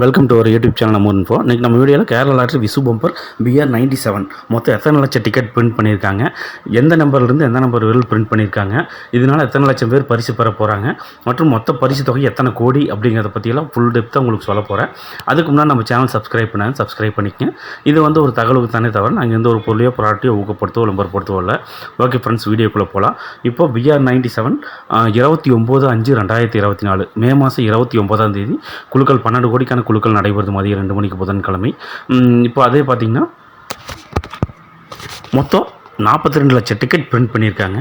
Welcome to ஒரு YouTube channel நம்ம info இன்றைக்கி நம்ம வீடியோவில் Kerala lottery Vishu bumper BR ninety seven மொத்தம் எத்தனை லட்சம் டிக்கெட் பிரிண்ட் பண்ணியிருக்காங்க? எந்த நம்பர்லேருந்து எந்த நம்பர் வரையில் பிரிண்ட் பண்ணியிருக்காங்க? இதனால் எத்தனை லட்சம் பேர் பரிசு பெற போகிறாங்க மற்றும் மொத்த பரிசு தொகை எத்தனை கோடி அப்படிங்கிறத பற்றியெல்லாம் ஃபுல் டெப்த்தாக உங்களுக்கு சொல்ல போகிறேன் அதுக்கு முன்னாடி நம்ம சேனல் சப்ஸ்கிரைப் பண்ணாங்க சப்ஸ்கிரைப் பண்ணிக்கங்க. இது வந்து ஒரு தகவலுக்கு தானே தவிர நாங்கள் எந்த ஒரு பொருளையோ ப்ராடக்ட்டையோ ஊக்கப்படுத்தவோ விளம்பரப்படுத்தவோ இல்லை. ஓகே ஃப்ரெண்ட்ஸ் வீடியோக்குள்ளே போகலாம் இப்போ பிஆர் நைன்டி செவன் இருபத்தி ஒம்பது அஞ்சு ரெண்டாயிரத்தி இருபத்தி நாலு மே மாதம் இருபத்தி ஒன்பதாம் தேதி குழுக்கள் பன்னெண்டு கோடிக்கான குழுக்கள் நடைபெறுது மதியம் ரெண்டு மணிக்கு புதன்கிழமை. இப்போ அதே பார்த்திங்கன்னா மொத்தம் நாற்பத்தி ரெண்டு லட்சம் டிக்கெட் பிரிண்ட் பண்ணியிருக்காங்க.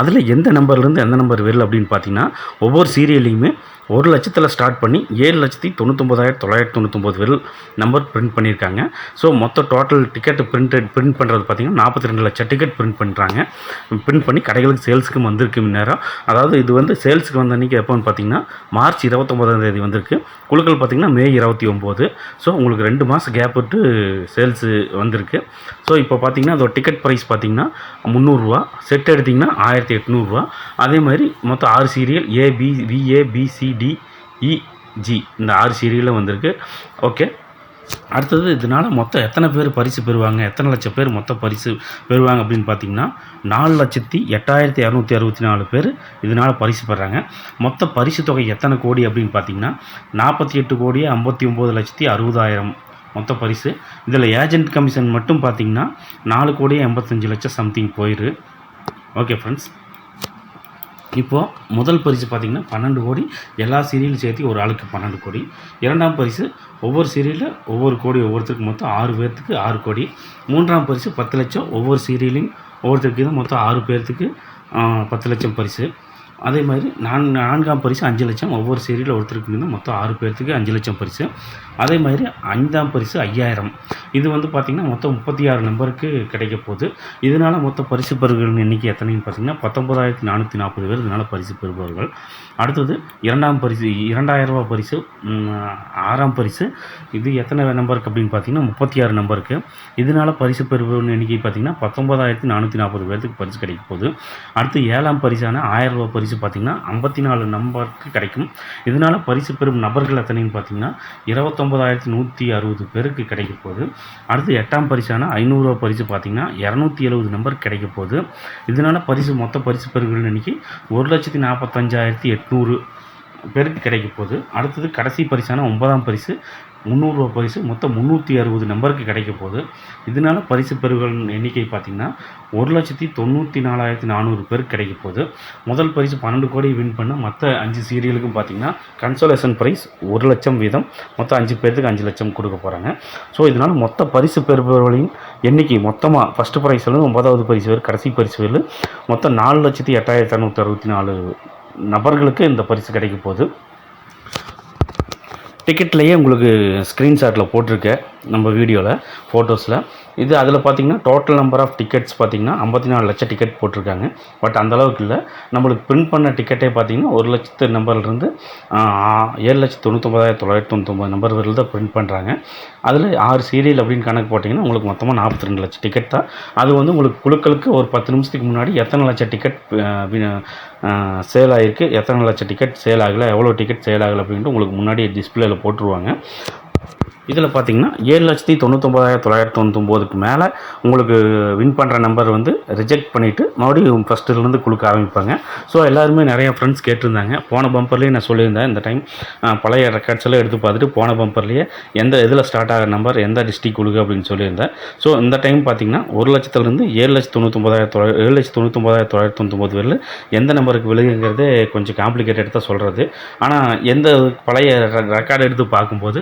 அதில் எந்த நம்பர்லேருந்து எந்த நம்பர் வரல அப்படின்னு பார்த்தீங்கன்னா ஒவ்வொரு சீரியல்லையுமே ஒரு லட்சத்தில் ஸ்டார்ட் பண்ணி ஏழு லட்சத்தி தொண்ணூத்தொம்பதாயிரத்தி தொள்ளாயிரத்தி தொண்ணூத்தொம்பது வரல் நம்பர் பிரிண்ட் பண்ணியிருக்காங்க. ஸோ மொத்த டோட்டல் டிக்கெட் பிரிண்டட் பிரிண்ட் பண்ணுறது பார்த்தீங்கன்னா நாற்பத்தி ரெண்டு லட்சம் டிக்கெட் பிரிண்ட் பண்ணுறாங்க பிரிண்ட் பண்ணி கடைகளுக்கு சேல்ஸுக்கும் வந்திருக்கு நேரம் அதாவது இது வந்து சேல்ஸுக்கு வந்த அன்றைக்கி எப்போன்னு பார்த்தீங்கன்னா மார்ச் இருபத்தொம்பதாம் தேதி வந்திருக்கு. குழுக்கள் பார்த்தீங்கன்னா மே இருபத்தி ஒம்பது. ஸோ உங்களுக்கு ரெண்டு மாதம் கேப் விட்டு சேல்ஸு வந்திருக்கு. ஸோ இப்போ பார்த்தீங்கன்னா அதோட டிக்கெட் ப்ரைஸ் பார்த்தீங்கன்னா முந்நூறுரூவா செட் எடுத்திங்கன்னா ஆயிரத்தி எட்நூறுரூவா அதே மாதிரி மொத்தம் ஆறு சீரியல் ஏபி விஏபிசி டிஇஜி இந்த ஆறு சீரியலில் வந்திருக்கு. ஓகே அடுத்தது இதனால் மொத்தம் எத்தனை பேர் பரிசு பெறுவாங்க? எத்தனை லட்சம் பேர் மொத்த பரிசு பெறுவாங்க அப்படின்னு பார்த்தீங்கன்னா நாலு லட்சத்தி எட்டாயிரத்தி இரநூத்தி அறுபத்தி நாலு பேர் இதனால் பரிசு பெறாங்க. மொத்த பரிசு தொகை எத்தனை கோடி அப்படின்னு பார்த்தீங்கன்னா நாற்பத்தி எட்டு கோடி ஐம்பத்தி ஒம்பது லட்சத்தி அறுபதாயிரம் மொத்த பரிசு. இதில் ஏஜென்ட் கமிஷன் மட்டும் பார்த்தீங்கன்னா நாலு கோடி எண்பத்தஞ்சு லட்சம் சம்திங் போயிரு. ஓகே ஃப்ரெண்ட்ஸ் இப்போது முதல் பரிசு பார்த்திங்கன்னா பன்னெண்டு கோடி. எல்லா சீரியலும் சேர்த்து ஒரு ஆளுக்கு பன்னெண்டு கோடி. இரண்டாம் பரிசு ஒவ்வொரு சீரியலில் ஒவ்வொரு கோடி ஒவ்வொருத்தருக்கு மொத்தம் ஆறு பேர்த்துக்கு ஆறு கோடி. மூன்றாம் பரிசு பத்து லட்சம் ஒவ்வொரு சீரியலையும் ஒவ்வொருத்தருக்கு தான் மொத்தம் ஆறு பேர்த்துக்கு பத்து லட்சம் பரிசு. அதே மாதிரி நான் நான்காம் பரிசு அஞ்சு லட்சம் ஒவ்வொரு சீரியலில் ஒருத்தருக்கு இருந்து மொத்தம் ஆறு பேர்த்துக்கு அஞ்சு லட்சம் பரிசு. அதே மாதிரி ஐந்தாம் பரிசு ஐயாயிரம். இது வந்து பார்த்திங்கன்னா மொத்தம் முப்பத்தி ஆறு நம்பருக்கு கிடைக்க போகுது. இதனால் மொத்த பரிசு பெறுகளின் எண்ணிக்கை எத்தனைன்னு பார்த்தீங்கன்னா பத்தொம்பதாயிரத்தி நானூற்றி நாற்பது பேர் இதனால் பரிசு பெறுபவர்கள். அடுத்தது இரண்டாம் பரிசு இரண்டாயிரம் ரூபாய் பரிசு ஆறாம் பரிசு. இது எத்தனை நம்பருக்கு அப்படின்னு பார்த்தீங்கன்னா முப்பத்தி ஆறு நம்பருக்கு. இதனால் பரிசு பெறுபவர்களின் எண்ணிக்கை பார்த்தீங்கன்னா பத்தொம்பதாயிரத்தி நானூற்றி நாற்பது பேர்த்துக்கு பரிசு கிடைக்க போகுது. அடுத்து ஏழாம் பரிசான ஆயிரம் ரூபாய் பரிசு பார்த்தீங்கன்னா ஐம்பத்தி நாலு நம்பருக்கு கிடைக்கும். இதனால் பரிசு பெறும் நபர்கள் எத்தனைன்னு பார்த்தீங்கன்னா இருபத்தொம்பதாயிரத்தி நூற்றி அறுபது பேருக்கு கிடைக்க போகுது. அடுத்து எட்டாம் பரிசான ஐநூறுரூவா பரிசு பார்த்தீங்கன்னா இரநூத்தி எழுபது நம்பர் கிடைக்க போகுது. இதனால் பரிசு மொத்த பரிசு பெறுகள் எண்ணிக்கை ஒரு லட்சத்தி நாற்பத்தஞ்சாயிரத்தி எட்நூறு பேருக்கு கிடைக்க போகுது. அடுத்தது கடைசி பரிசான ஒன்பதாம் பரிசு முந்நூறுரூவா பரிசு மொத்தம் முந்நூற்றி அறுபது நம்பருக்கு கிடைக்க போகுது. இதனால் பரிசு பெறுகளின் எண்ணிக்கை பார்த்திங்கன்னா ஒரு லட்சத்தி தொண்ணூற்றி நாலாயிரத்தி நானூறு பேருக்கு கிடைக்க போகுது. முதல் பரிசு பன்னெண்டு கோடி வின் பண்ண மற்ற அஞ்சு சீரியலுக்கும் பார்த்தீங்கன்னா கன்சோலேஷன் ப்ரைஸ் ஒரு லட்சம் வீதம் மொத்தம் அஞ்சு பேர்த்துக்கு அஞ்சு லட்சம் கொடுக்க போகிறாங்க ஸோ இதனால் மொத்த பரிசு பெறுபவர்களின் எண்ணிக்கை மொத்தமாக ஃபஸ்ட்டு ப்ரைஸ்லேருந்து ஒன்பதாவது பரிசு வரை கடைசி பரிசு வரை மொத்தம் நாலு லட்சத்தி எட்டாயிரத்தி அறுநூற்றி அறுபத்தி நாலு நபர்களுக்கு இந்த பரிசு கிடைக்க போகுது. டிக்கெட்லேயே உங்களுக்கு ஸ்க்ரீன்ஷாட்டில் போட்டிருக்கேன். நம்ம வீடியோவில் ஃபோட்டோஸில் இது அதில் பார்த்தீங்கன்னா டோட்டல் நம்பர் ஆஃப் டிக்கெட்ஸ் பார்த்தீங்கன்னா ஐம்பத்தி நாலு லட்சம் டிக்கெட் போட்டிருக்காங்க. பட் அந்தளவுக்கு இல்லை. நம்மளுக்கு பிரிண்ட் பண்ண டிக்கெட்டே பார்த்தீங்கன்னா ஒரு லட்சத்து நம்பர்லேருந்து ஏழு லட்சத்து தொண்ணூத்தொம்பதாயிரத்தி தொள்ளாயிரத்தி தொண்ணூத்தொம்பது நம்பர் வரையில் தான் பிரிண்ட் பண்ணுறாங்க அதில் ஆறு சீரியல் அப்படின்னு கணக்கு போட்டிங்கன்னா உங்களுக்கு மொத்தமாக நாற்பத்தி ரெண்டு லட்சம் டிக்கெட் தான். அது வந்து உங்களுக்கு குழுக்களுக்கு ஒரு பத்து நிமிஷத்துக்கு முன்னாடி எத்தனை லட்சம் டிக்கெட் சேல் ஆகிருக்கு எத்தனை லட்சம் டிக்கெட் சேல் ஆகலை எவ்வளோ டிக்கெட் சேல் ஆகலை அப்படின்ட்டு உங்களுக்கு முன்னாடி டிஸ்பிளேயில் போட்டுருவாங்க. இதில் பார்த்தீங்கன்னா ஏழு லட்சத்தி தொண்ணூத்தொம்பதாயிரத்தி தொள்ளாயிரத்தி தொண்ணூத்தொம்போதுக்கு மேலே உங்களுக்கு வின் பண்ணுற நம்பர் வந்து ரிஜெக்ட் பண்ணிவிட்டு மறுபடியும் ஃபஸ்ட்டுலேருந்து கொடுக்க ஆரம்பிப்பாங்க. ஸோ எல்லாருமே நிறையா ஃப்ரெண்ட்ஸ் கேட்டிருந்தாங்க. போன பம்பர்லேயே நான் சொல்லியிருந்தேன் இந்த டைம் பழைய ரெக்கார்ட்ஸ் எல்லாம் எடுத்து பார்த்துட்டு போன பம்பர்லேயே எந்த இதில் ஸ்டார்ட் ஆகிற நம்பர் எந்த டிஸ்ட்ரிக் கொடுக்கு அப்படின்னு சொல்லியிருந்தேன். ஸோ இந்த டைம் பார்த்தீங்கன்னா ஒரு லட்சத்துலேருந்து ஏழு லட்சத்தி தொண்ணூத்தொம்பதாயிரத்தி தொள்ளாயிரம் ஏழு லட்சத்தி தொண்ணூத்தொம்பதாயிரத்தி தொள்ளாயிரத்தி தொண்ணூத்தொம்பது வரையில் எந்த நம்பருக்கு விழுகுங்கிறதே கொஞ்சம் காம்ப்ளிகேட்டட் தான் சொல்கிறது ஆனால் எந்த பழைய ரெக்கார்டு எடுத்து பார்க்கும்போது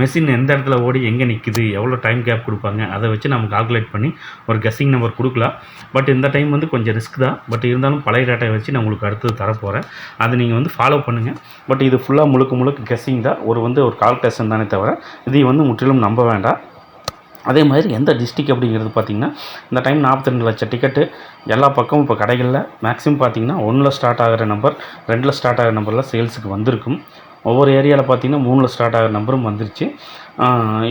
மெஷின் எந்த இடத்துல ஓடி எங்கே நிற்குது எவ்வளோ டைம் கேப் கொடுப்பாங்க அதை வச்சு நம்ம கால்குலேட் பண்ணி ஒரு கெஸ்ஸிங் நம்பர் கொடுக்கலாம். பட் இந்த டைம் வந்து கொஞ்சம் ரிஸ்க் தான். பட் இருந்தாலும் பழைய டேட்டாவை வச்சு நான் உங்களுக்கு அடுத்தது தரப்போகிறேன் அதை நீங்கள் வந்து ஃபாலோ பண்ணுங்கள் பட் இது ஃபுல்லாக முழுக்க முழுக்க கெஸ்ஸிங் தான். ஒரு வந்து ஒரு கால்குலேஷன் தானே தவிர இதை வந்து முற்றிலும் நம்ப வேண்டாம். அதே மாதிரி எந்த டிஸ்ட்ரிக் அப்படிங்கிறது பார்த்திங்கன்னா இந்த டைம் நாற்பத்தி ரெண்டு லட்சம் டிக்கெட்டு எல்லா பக்கமும் இப்போ கடைகளில் மேக்ஸிமம் பார்த்திங்கன்னா ஒன்றில் ஸ்டார்ட் ஆகிற நம்பர் ரெண்டில் ஸ்டார்ட் ஆகிற நம்பரில் சேல்ஸுக்கு வந்திருக்கும். ஒவ்வொரு ஏரியாவில் பார்த்தீங்கன்னா மூணில் ஸ்டார்ட் ஆகிற நம்பரும் வந்துருச்சு.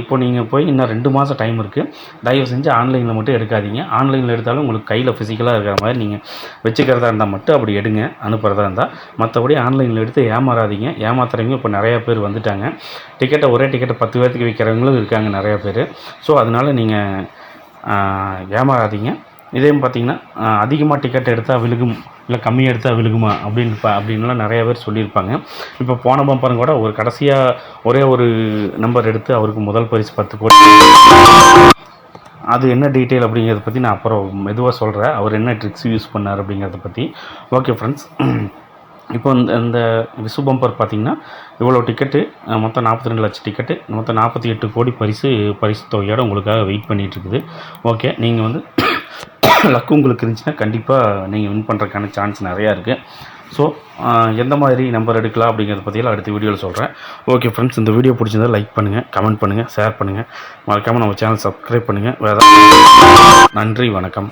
இப்போ நீங்கள் போய் இன்னும் ரெண்டு மாதம் டைம் இருக்குது தயவு செஞ்சு ஆன்லைனில் மட்டும் எடுக்காதீங்க. ஆன்லைனில் எடுத்தாலும் உங்களுக்கு கையில் ஃபிசிக்கலாக இருக்கிற மாதிரி நீங்கள் வச்சுக்கிறதா இருந்தால் மட்டும் அப்படி எடுங்க அனுப்புகிறதா இருந்தால் மற்றபடி ஆன்லைனில் எடுத்து ஏமாறாதீங்க. ஏமாத்துறவங்க இப்போ நிறையா பேர் வந்துட்டாங்க. டிக்கெட்டை ஒரே டிக்கெட்டை பத்து பேர்த்துக்கு விற்கிறவங்களும் இருக்காங்க நிறையா பேர். ஸோ அதனால் நீங்கள் ஏமாறாதீங்க. இதே பார்த்தீங்கன்னா அதிகமாக டிக்கெட் எடுத்தால் விழுகும் இல்லை கம்மியாக எடுத்தால் விழுகுமா அப்படின்னு பா அப்படின்லாம் நிறைய பேர் சொல்லியிருப்பாங்க. இப்போ போன பம்பரம் கூட ஒரு கடைசியாக ஒரே ஒரு நம்பர் எடுத்து அவருக்கு முதல் பரிசு பத்து கோடி அது என்ன டீட்டெயில் அப்படிங்கிறத பற்றி நான் அப்புறம் மெதுவாக சொல்கிறேன் அவர் என்ன ட்ரிக்ஸ் யூஸ் பண்ணார் அப்படிங்கிறத பற்றி ஓகே ஃப்ரெண்ட்ஸ் இப்போ இந்த இந்த விசு பம்பர் பார்த்தீங்கன்னா இவ்வளோ டிக்கெட்டு மொத்தம் நாற்பத்தி ரெண்டு லட்சம் டிக்கெட்டு மொத்தம் நாற்பத்தி எட்டு கோடி பரிசு பரிசு தொகையோட உங்களுக்காக வெயிட் பண்ணிகிட்ருக்குது ஓகே நீங்கள் வந்து லக்கு உங்களுக்கு இருந்துச்சுன்னா கண்டிப்பாக நீங்கள் வின் பண்ணுறதுக்கான சான்ஸ் நிறையா இருக்குது ஸோ எந்த மாதிரி நம்பர் எடுக்கலாம் அப்படிங்கிறத பற்றியெல்லாம் அடுத்த வீடியோவில் சொல்கிறேன் ஓகே ஃப்ரெண்ட்ஸ் இந்த வீடியோ பிடிச்சிருந்தா லைக் பண்ணுங்கள் கமெண்ட் பண்ணுங்கள் ஷேர் பண்ணுங்கள் மறக்காமல் நம்ம சேனல் சப்ஸ்கிரைப் பண்ணுங்கள் வேறு நன்றி வணக்கம்.